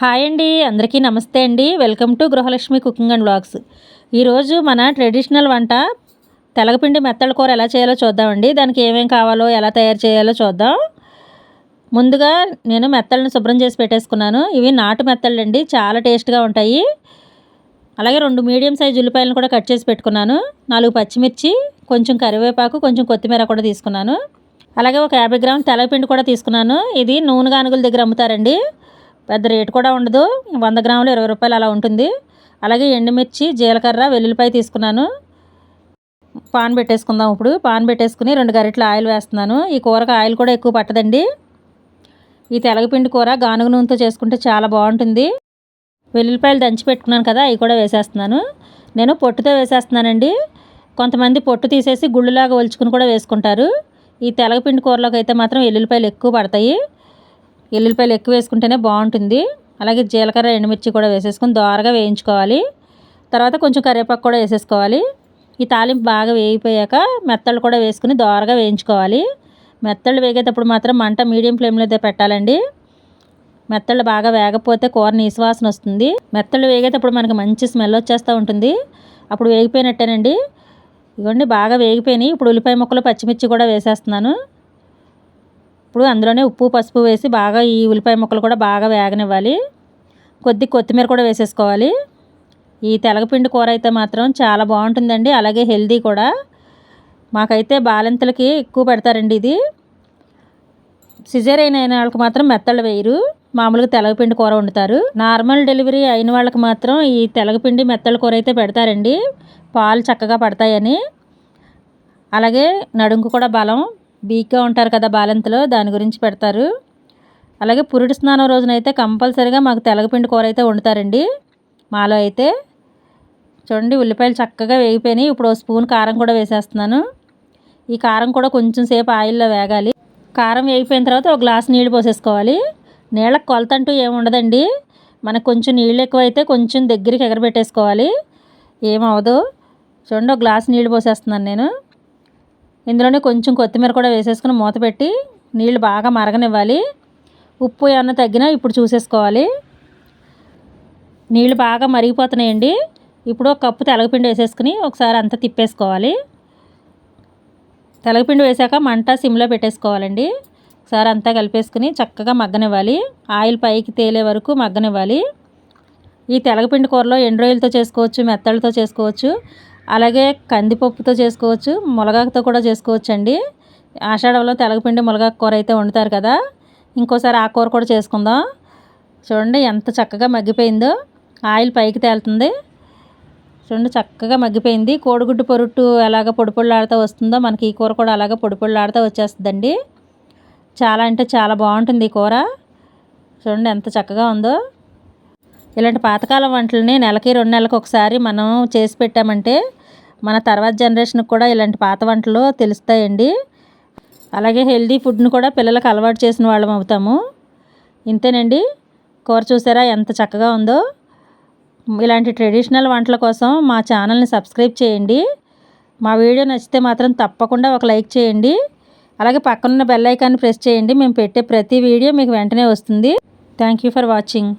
Hi అండి అందరికీ నమస్తే అండి. Welcome to Gruhalakshmi cooking and blogs ఈరోజు మన ట్రెడిషనల్ వంట తెలగపిండి మెత్తల కూర ఎలా చేయాలో చూద్దామండి. దానికి ఏమేమి కావాలో ఎలా తయారు చేయాలో చూద్దాం. ముందుగా నేను మెత్తలను శుభ్రం చేసి పెట్టేసుకున్నాను. ఇవి నాటు మెత్తళ్ళు అండి చాలా టేస్ట్గా ఉంటాయి. అలాగే రెండు మీడియం సైజ్ ఉల్లిపాయలను కూడా కట్ చేసి పెట్టుకున్నాను. నాలుగు పచ్చిమిర్చి కొంచెం కరివేపాకు కొంచెం కొత్తిమీర కూడా తీసుకున్నాను. అలాగే ఒక యాభై గ్రాముల తెలగపిండి కూడా తీసుకున్నాను. ఇది నూనె గానుగుల దగ్గర అమ్ముతారండి. పెద్ద రేటు కూడా ఉండదు. వంద గ్రాములు ఇరవై రూపాయలు అలా ఉంటుంది. అలాగే ఎండుమిర్చి జీలకర్ర వెల్లుల్లిపాయ తీసుకున్నాను. పాన్ పెట్టేసుకుందాం ఇప్పుడు. పాన్ పెట్టేసుకుని రెండు గరిటెలు ఆయిల్ వేస్తున్నాను. ఈ కూరకు ఆయిల్ కూడా ఎక్కువ పట్టదండి. ఈ తెలగపిండి కూర గానుగ నూనెతో చేసుకుంటే చాలా బాగుంటుంది. వెల్లుల్లిపాయలు దంచి పెట్టుకున్నాను కదా అవి కూడా వేసేస్తున్నాను. నేను పొట్టుతో వేసేస్తున్నానండి. కొంతమంది పొట్టు తీసేసి గుళ్ళులాగా ఒలుచుకుని కూడా వేసుకుంటారు. ఈ తెలగపిండి కూరలోకి అయితే మాత్రం వెల్లుల్లిపాయలు ఎక్కువ పడతాయి. ఎల్లుల్లిపాయలు ఎక్కువ వేసుకుంటేనే బాగుంటుంది. అలాగే జీలకర్ర ఎండుమిర్చి కూడా వేసేసుకొని దోరగా వేయించుకోవాలి. తర్వాత కొంచెం కరివేపాకు కూడా వేసేసుకోవాలి. ఈ తాలింపు బాగా వేగిపోయాక మెత్తలు కూడా వేసుకుని దోరగా వేయించుకోవాలి. మెత్తళ్ళు వేగేటప్పుడు మాత్రం మంట మీడియం ఫ్లేమ్లో పెట్టాలండి. మెత్తళ్ళు బాగా వేగపోతే కూర నీసువాసన వస్తుంది. మెత్తళ్ళు వేగేటప్పుడు మనకి మంచి స్మెల్ వచ్చేస్తూ ఉంటుంది. అప్పుడు వేగిపోయినట్టేనండి. ఇవ్వండి బాగా వేగిపోయినాయి. ఇప్పుడు ఉల్లిపాయ ముక్కలు పచ్చిమిర్చి కూడా వేసేస్తున్నాను. ఇప్పుడు అందులోనే ఉప్పు పసుపు వేసి బాగా ఈ ఉల్లిపాయ ముక్కలు కూడా బాగా వేగనివ్వాలి. కొద్ది కొత్తిమీర కూడా వేసేసుకోవాలి. ఈ తెలగపిండి కూర అయితే మాత్రం చాలా బాగుంటుందండి. అలాగే హెల్దీ కూడా. మాకైతే బాలింతలకి ఎక్కువ పెడతారండి ఇది. సిజర్ అయిన వాళ్ళకి మాత్రం మెత్తళ్ళు వేయరు. మామూలుగా తెలగపిండి కూర వండుతారు. నార్మల్ డెలివరీ అయిన వాళ్ళకి మాత్రం ఈ తెలగపిండి మెత్తల కూర అయితే పెడతారండి. పాలు చక్కగా పడతాయని. అలాగే నడుంకు కూడా బలం. వీక్గా ఉంటారు కదా బాలంతలో దాని గురించి పెడతారు. అలాగే పురుడు స్నానం రోజునైతే కంపల్సరీగా మాకు తెలగపిండి కూర అయితే వండుతారండి. మాలో అయితే చూడండి ఉల్లిపాయలు చక్కగా వేగిపోయినాయి. ఇప్పుడు స్పూన్ కారం కూడా వేసేస్తున్నాను. ఈ కారం కూడా కొంచెం సేపు ఆయిల్లో వేగాలి. కారం వేగిపోయిన తర్వాత ఒక గ్లాస్ నీళ్ళు పోసేసుకోవాలి. నీళ్ళకి కొలత అంటూ ఏముండదండి మనకు కొంచెం నీళ్ళు ఎక్కువైతే కొంచెం దగ్గరికి ఎగరబెట్టేసుకోవాలి. ఏమవదు చూడండి ఒక గ్లాస్ నీళ్ళు పోసేస్తున్నాను నేను. ఇందులోనే కొంచెం కొత్తిమీర కూడా వేసేసుకుని మూత పెట్టి నీళ్ళు బాగా మరగనివ్వాలి. ఉప్పు ఏమన్నా తగ్గినా ఇప్పుడు చూసేసుకోవాలి. నీళ్ళు బాగా మరిగిపోతున్నాయండి. ఇప్పుడు ఒక కప్పు తెలగపిండి వేసేసుకుని ఒకసారి అంతా తిప్పేసుకోవాలి. తెలగపిండి వేసాక మంట సిమ్లో పెట్టేసుకోవాలండి. ఒకసారి అంతా కలిపేసుకుని చక్కగా మగ్గనివ్వాలి. ఆయిల్ పైకి తేలే వరకు మగ్గనివ్వాలి. ఈ తెలగపిండి కూరలో ఎండు రొయ్యలతో చేసుకోవచ్చు మెత్తలతో చేసుకోవచ్చు. అలాగే కందిపప్పుతో చేసుకోవచ్చు మునగాకుతో కూడా చేసుకోవచ్చు అండి ఆషాఢంలో తెలగపిండి మునగాకు కూర అయితే వండుతారు కదా. ఇంకోసారి ఆ కూర కూడా చేసుకుందాం. చూడండి ఎంత చక్కగా మగ్గిపోయిందో. ఆయిల్ పైకి తేలుతుంది. చూడండి చక్కగా మగ్గిపోయింది. కోడిగుడ్డు పొరుట్టు ఎలాగ పొడిపొళ్ళాడుతూ వస్తుందో మనకి ఈ కూర కూడా అలాగ పొడిపొళ్ళాడుతూ వచ్చేస్తుందండి. చాలా అంటే చాలా బాగుంటుంది ఈ కూర. చూడండి ఎంత చక్కగా ఉందో. ఇలాంటి పాతకాలం వంటలని నెలకి రెండు నెలలకు ఒకసారి మనం చేసి పెట్టామంటే మన తర్వాత జనరేషన్కి కూడా ఇలాంటి పాత వంటలు తెలుస్తాయండి. అలాగే హెల్దీ ఫుడ్ని కూడా పిల్లలకు అలవాటు చేసిన వాళ్ళం అవుతాము. ఇంతేనండి. కూర చూసారా ఎంత చక్కగా ఉందో. ఇలాంటి ట్రెడిషనల్ వంటల కోసం మా ఛానల్ని సబ్స్క్రైబ్ చేయండి. మా వీడియో నచ్చితే మాత్రం తప్పకుండా ఒక లైక్ చేయండి. అలాగే పక్కనున్న బెల్ ఐకాన్ని ప్రెస్ చేయండి. మేము పెట్టే ప్రతి వీడియో మీకు వెంటనే వస్తుంది. Thank you for watching.